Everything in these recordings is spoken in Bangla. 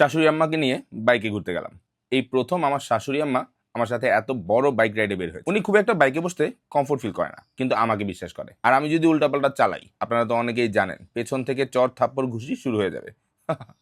শাশুড়ি আম্মাকে নিয়ে বাইকে ঘুরতে গেলাম। এই প্রথম আমার শাশুড়ি আম্মা আমার সাথে এত বড় বাইক রাইডে বের হয়েছে। উনি খুব একটা বাইকে বসতে কমফোর্ট ফিল করে না, কিন্তু আমাকে বিশ্বাস করে। আর আমি যদি উল্টাপাল্টা চালাই, আপনারা তো অনেকেই জানেন, পেছন থেকে চর থাপ্পড় ঘুষি শুরু হয়ে যাবে।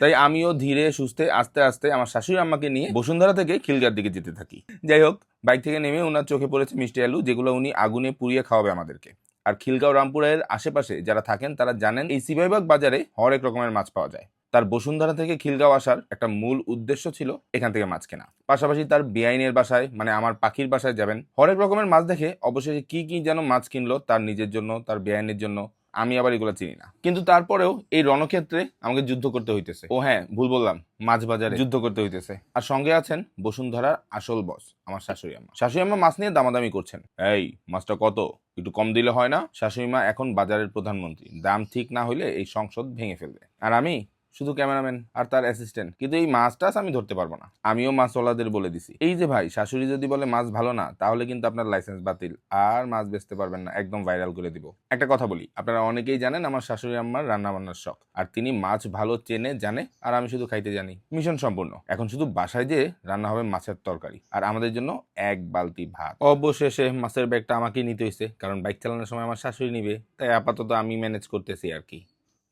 তাই আমিও ধীরে সুস্থে আস্তে আস্তে আমার শাশুড়ি আম্মাকে নিয়ে বসুন্ধরা থেকে খিলগার দিকে যেতে থাকি। যাই হোক, বাইক থেকে নেমে ওনার চোখে পড়েছে মিষ্টি আলু, যেগুলো উনি আগুনে পুড়িয়ে খাওয়াবে আমাদেরকে। আর খিলগাঁও রামপুরের আশেপাশে যারা থাকেন, তারা জানেন এই সিবাইবাগ বাজারে হরেক রকমের মাছ পাওয়া যায়। তার বসুন্ধরা থেকে খিলগাঁও আসার একটা মূল উদ্দেশ্য ছিল এখান থেকে মাছ কেনা। পাশাপাশি তার বেআইনের বাসায় মানে আমার পাখির বাসায় যাবেন। হরেক রকমের মাছ দেখে অবশেষে কি কি যেন মাছ কিনলো তার নিজের জন্য, তার বেআইনের জন্য, আমি আবার এগুলো চিনি না। কিন্তু তারপরেও এই রণক্ষেত্রে আমাকে যুদ্ধ করতে হইতেছে। ও হ্যাঁ ভুল বললাম, মাছ বাজারে যুদ্ধ করতে হইতেছে। আর সঙ্গে আছেন বসুন্ধরার আসল বস, আমার শাশুড়ি আম্মা। শাশুড়ি আম্মা মাছ নিয়ে দামাদামি করছেন। এই, মাছটা কত? একটু কম দিলে হয় না? শাশুড়ি মা এখন বাজারের প্রধানমন্ত্রী। দাম ঠিক না হইলে এই সংসদ ভেঙে ফেলবে। আর আমি শুধু ক্যামেরাম্যান আর তার অ্যাসিস্ট্যান্ট কিন্তু এই মাছ টাছ আমি ধরতে পারব না। আমিও মাছওয়ালাদের বলে দিছি। এই যে ভাই, শাশুড়ি যদি বলে মাছ ভালো না, তাহলে কিন্তু আপনার লাইসেন্স বাতিল। আর মাছ বেচতে পারবেন না, একদম ভাইরাল করে দিব। একটা কথা বলি, আপনারা অনেকেই জানেন আমার শাশুড়ি আম্মার রান্না বান্নার শখ। আর তিনি মাছ ভালো চেনে, জানে, আর আমি শুধু খাইতে জানি। মিশন সম্পূর্ণ। এখন শুধু বাসায় যেয়ে রান্না হবে মাছের তরকারি। আর আমাদের জন্য এক বালতি ভাত। অবশেষে মাছের ব্যাগটা আমাকেই নিতে হয়েছে কারণ বাইক চালানোর সময় আমার শাশুড়ি নিবে। তাই আপাতত আমি ম্যানেজ করতেছি আর কি।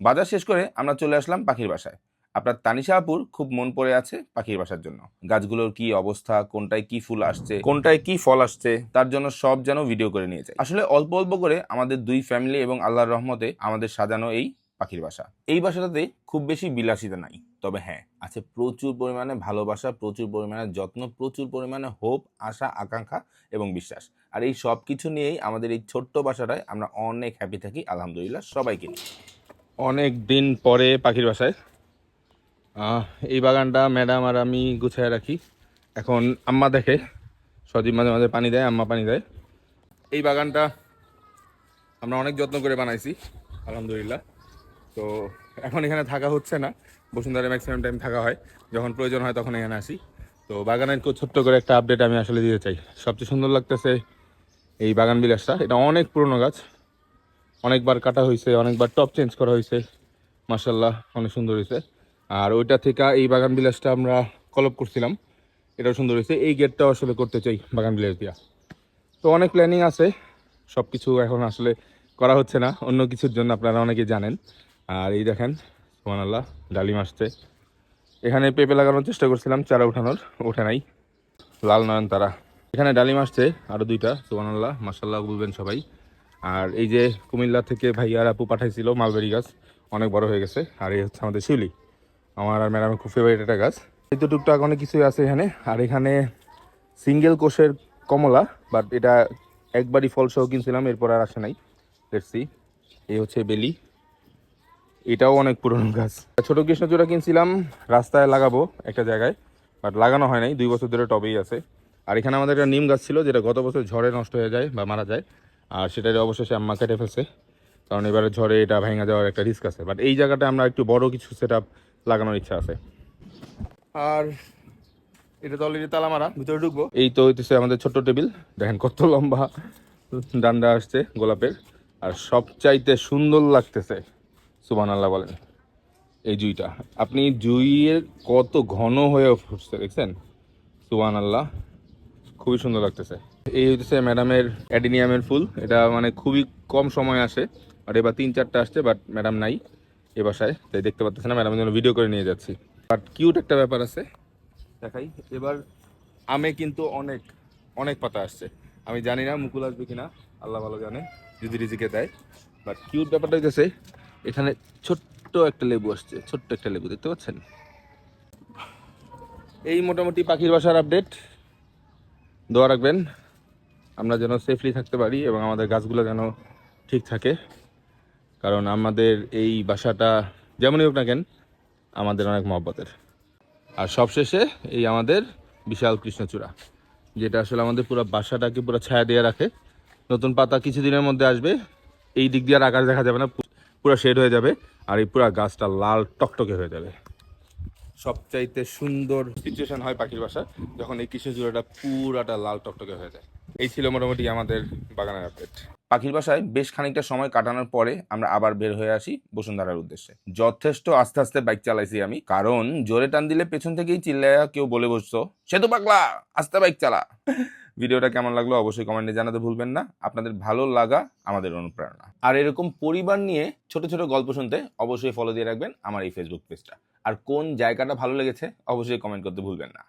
বাজার শেষ করে আমরা চলে আসলাম পাখির বাসায়। আপনার তানিশা আপুর খুব মন পড়ে আছে পাখির বাসার জন্য। গাছগুলোর কি অবস্থা, কোনটায় কি ফুল আসছে, কোনটায় কি ফল আসছে, তার জন্য সব যেন ভিডিও করে নিয়ে যায়। আসলে অল্প অল্প করে আমাদের দুই ফ্যামিলি এবং আল্লাহর রহমতে আমাদের সাজানো এই পাখির বাসা। এই বাসাটাতে খুব বেশি বিলাসিতা নাই, তবে হ্যাঁ আছে প্রচুর পরিমাণে ভালোবাসা, প্রচুর পরিমাণে যত্ন, প্রচুর পরিমাণে হোপ আশা, আকাঙ্ক্ষা এবং বিশ্বাস। আর এই সব কিছু নিয়েই আমাদের এই ছোট্ট বাসাটায় আমরা অনেক হ্যাপি থাকি, আলহামদুলিল্লাহ, সবাইকে নিয়ে। অনেক দিন পরে পাখির বাসায়। এই বাগানটা ম্যাডাম আর আমি গুছায় রাখি। এখন আম্মা দেখে, সজীব মাঝে মাঝে পানি দেয়, আম্মা পানি দেয়। এই বাগানটা আমরা অনেক যত্ন করে বানাইছি, আলহামদুলিল্লাহ। তো এখন এখানে থাকা হচ্ছে না, বসুন্ধরা ম্যাক্সিমাম টাইম থাকা হয়। যখন প্রয়োজন হয় তখন এখানে আসি। তো বাগানের ছোট্ট করে একটা আপডেট আমি আসলে দিতে চাই। সবচেয়ে সুন্দর লাগতেছে এই বাগান বিলাসটা। এটা অনেক পুরনো গাছ অনেকবার কাটা হয়েছে, অনেকবার টপ চেঞ্জ করা হয়েছে। মার্শাল্লাহ অনেক সুন্দর হয়েছে। আর ওইটা থেকে এই বাগান বিলাসটা আমরা কলপ করছিলাম। এটাও সুন্দর হয়েছে। এই গেটটাও আসলে করতে চাই বাগান বিলাস দিয়া। তো অনেক প্ল্যানিং আছে। সব কিছু এখন আসলে করা হচ্ছে না। অন্য কিছুর জন্য আপনারা অনেকে জানেন। আর এই দেখেন সোমান আল্লাহ ডালিম আসছে। এখানে পেঁপে লাগানোর চেষ্টা করছিলাম, চারা উঠানোর ওঠে নাই। লাল নয়ন তারা এখানে ডালিম আসছে আরও দুইটা। সোমান আল্লাহ বলবেন সবাই। আর এই যে কুমিল্লা থেকে ভাইয়ার আপু পাঠাইছিল মালবেরি গাছ, অনেক বড় হয়ে গেছে। আর এই হচ্ছে আমাদের শিউলি। আমার আর ম্যাডামের খুব ফেভারিট একটা গাছ। এই তো টুকটাক অনেক কিছুই আছে এখানে। আর এখানে সিঙ্গেল কোষের কমলা বাট এটা একবারই ফল সহ কিনছিলাম, এরপর আর আসে নাই। দেখছি এই হচ্ছে বেলি। এটাও অনেক পুরনো গাছ। ছোট কৃষ্ণচূড়া কিনছিলাম, রাস্তায় লাগাবো একটা জায়গায় বাট লাগানো হয় নাই। দুই বছর ধরে টবেই আছে। আর এখানে আমাদের একটা নিম গাছ ছিল, যেটা গত বছর ঝড়ে নষ্ট হয়ে যায় বা মারা যায়। আর সেটার অবশেষে আম্মা কেটে ফেলছে। কারণ এবারে ঝড়ে এটা ভেঙে যাওয়ার একটা রিস্ক আছে। বাট এই জায়গাটা আমরা একটু বড় কিছু সেট লাগানোর ইচ্ছা আছে। আর এটা তো অলরেডি তালা মারা ভিতরে ঢুকবো। এই তো হইতেছে আমাদের ছোট্ট টেবিল। দেখেন কত লম্বা ডান্ডা আসছে গোলাপের। আর সবচাইতে সুন্দর লাগতেছে সুবান আল্লাহ বলেন এই জুইটা। আপনি জুইয়ের কত ঘন হয়ে ফুটছে দেখছেন? সুবান আল্লাহ খুবই সুন্দর লাগতেছে। এই হচ্ছে ম্যাডামের অ্যাডিনিয়ামের ফুল। এটা মানে খুবই কম সময় আসে, আর এবার তিন চারটা আসছে, বাট ম্যাডাম নাই এ বাসায়, তাই দেখতে পাচ্ছেন না। ম্যাডামের জন্য ভিডিও করে নিয়ে যাচ্ছি। বাট কিউট একটা ব্যাপার আছে, দেখাই। এবার আমে কিন্তু অনেক অনেক পাতা আসছে। আমি জানি না মুকুল আসবে কিনা, আল্লাহ ভালো জানে, যদি রিজিকে দেয়। বাট কিউট ব্যাপারটা হইতেছে, এখানে ছোট্ট একটা লেবু আসছে, ছোট্ট একটা লেবু, দেখতে পাচ্ছেন? এই মোটামুটি পাখির বাসার আপডেট দোয়া রাখবেন। আমরা যেন সেফলি থাকতে পারি এবং আমাদের গাছগুলো যেন ঠিক থাকে। কারণ আমাদের এই বাসাটা যেমনই হোক না কেন, আমাদের অনেক মহব্বতের। আর সবশেষে এই আমাদের বিশাল কৃষ্ণচূড়া, যেটা আসলে আমাদের পুরো বাসাটাকে পুরো ছায়া দিয়ে রাখে। নতুন পাতা কিছুদিনের মধ্যে আসবে, এই দিক দিয়ে আর আকাশ দেখা যাবে না পুরো শেড হয়ে যাবে আর এই পুরো গাছটা লাল টকটকে হয়ে যাবে। সবচাইতে সুন্দর সিচুয়েশন হয় পাখির বাসা, যখন এই কৃষ্ণচূড়াটা পুরাটা লাল টকটকে হয়ে যায়। এই ছিল মোটামুটি আমাদের বাগানের আপডেট পাখির বাসায় বেশ খানিকটা সময় কাটানোর পরে আমরা আবার বের হয়ে আসি বসুন্ধরার উদ্দেশ্যে। যথেষ্ট আস্তে আস্তে বাইক চালাইছি আমি, কারণ জোরে টান দিলে পেছন থেকেই চিল্লায়া কেউ বলে বসছো সে তো পাগলা, আস্তে বাইক চালা। ভিডিওটা কেমন লাগল অবশ্যই কমেন্টে জানাতে ভুলবেন না, আপনাদের ভালো লাগা আমাদের অনুপ্রেরণা। আর এরকম পরিবার নিয়ে ছোট ছোট গল্প শুনতে অবশ্যই ফলো দিয়ে রাখবেন আমার এই ফেসবুক পেজটা আর কোন জায়গাটা ভালো লেগেছে অবশ্যই কমেন্ট করতে ভুলবেন না।